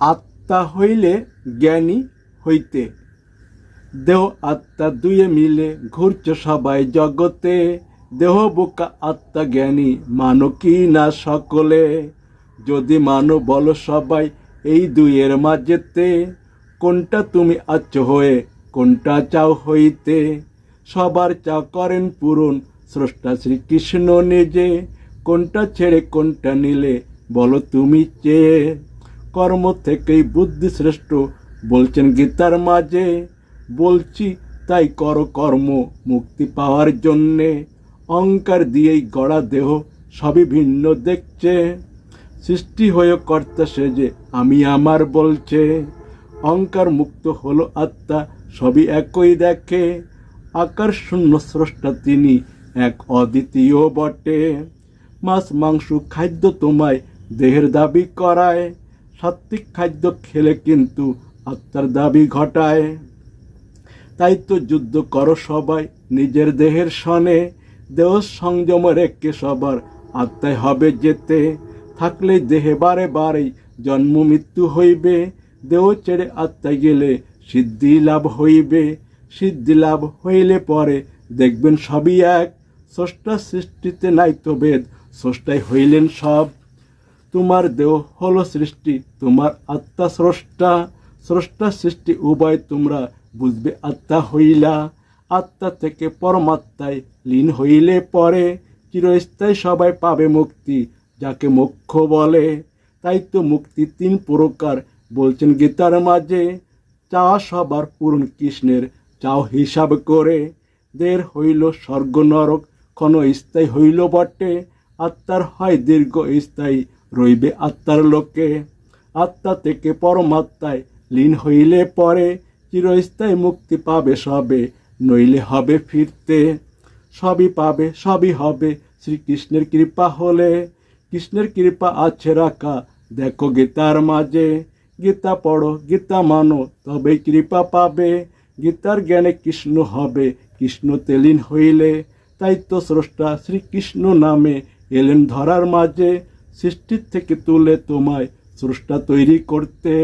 আত্মা হইলে জ্ঞানী হইতে। দেহ আত্মা দুয়ে মিলে ঘুরছে সবাই জগতে। দেহ বোকা আত্মা জ্ঞানী, মানো কি না সকলে? যদি মানো, বলো সবাই এই দুইয়ের মাঝেতে। কোনটা তুমি আচ্ছ হয়ে, কোনটা চাও হইতে? সবার চা করেন পূরণ, স্রষ্টা শ্রীকৃষ্ণ নিজে। কোনটা ছেড়ে, কোনটা নিলে, বলো তুমি চেয়ে। কর্ম থেকেই বুদ্ধি শ্রেষ্ঠ। বলছেন গীতার মাঝে, বলছি, তাই করো কর্ম মুক্তি পাওয়ার জন্যে। অহংকার দিয়েই গড়া দেহ সবই ভিন্ন দেখছে। সৃষ্টি হয়ে কর্তা সেজে আমি আমার বলছে। অহংকার মুক্ত হলো আত্মা, সবই একই দেখে। আকার শূন্য স্রষ্টা তিনি এক অদ্বিতীয় বটে। মাছ, মাংস, খাদ্য তোমায় দেহের দাবি করায়। সাত্বিক খাদ্য খেলে কিন্তু আত্মার দাবি ঘটায়। তাই তো যুদ্ধ করো সবাই, নিজের দেহের সনে। দেহ সংযম রেখে সবার আত্মায় হবে যেতে। থাকলে দেহে বারে বারে জন্ম মৃত্যু হইবে। দেহ ছেড়ে আত্মায় গেলে সিদ্ধি লাভ হইবে। সিদ্ধি লাভ হইলে পরে দেখবেন সবই এক। স্রষ্টা সৃষ্টিতে নাই তো ভেদ স্রষ্টাই হইলেন সব। তোমার দেহ হলো সৃষ্টি, তোমার আত্মা স্রষ্টা। স্রষ্টা সৃষ্টি, উভয় তোমরা বুঝবে, আত্মা হইলা। আত্মা থেকে পরমাত্মায় লীন হইলে পরে, চিরস্থায়ী সবাই পাবে মুক্তি, যাকে মোক্ষ বলে। তাই তো মুক্তি তিন প্রকার, বলছেন গীতার মাঝে। চা সবার পূরণ কৃষ্ণের, চাও হিসাব করে। দের হইল স্বর্গ নরক, ক্ষণ স্থায়ী হইল বটে। আত্মার হয় দীর্ঘ স্থায়ী রইবে আত্মার লোকে। আত্মা থেকে পরমাত্মায় লীন হইলে পরে চিরস্থায়ী মুক্তি পাবে সবে, নইলে হবে ফিরতে। সবই পাবে, সবই হবে শ্রীকৃষ্ণের কৃপা হলে। কৃষ্ণের কৃপা আছে রাখা, দেখো গীতার মাঝে। গীতা পড়ো, গীতা মানো তবে কৃপা পাবে। গীতার জ্ঞানে কৃষ্ণ হবে, কৃষ্ণ তেলিন হইলে। তাই তো স্রষ্টা শ্রীকৃষ্ণ নামে এলেন ধরার মাঝে। সৃষ্টির থেকে তুলে তোমায় স্রষ্টা তৈরি করতে।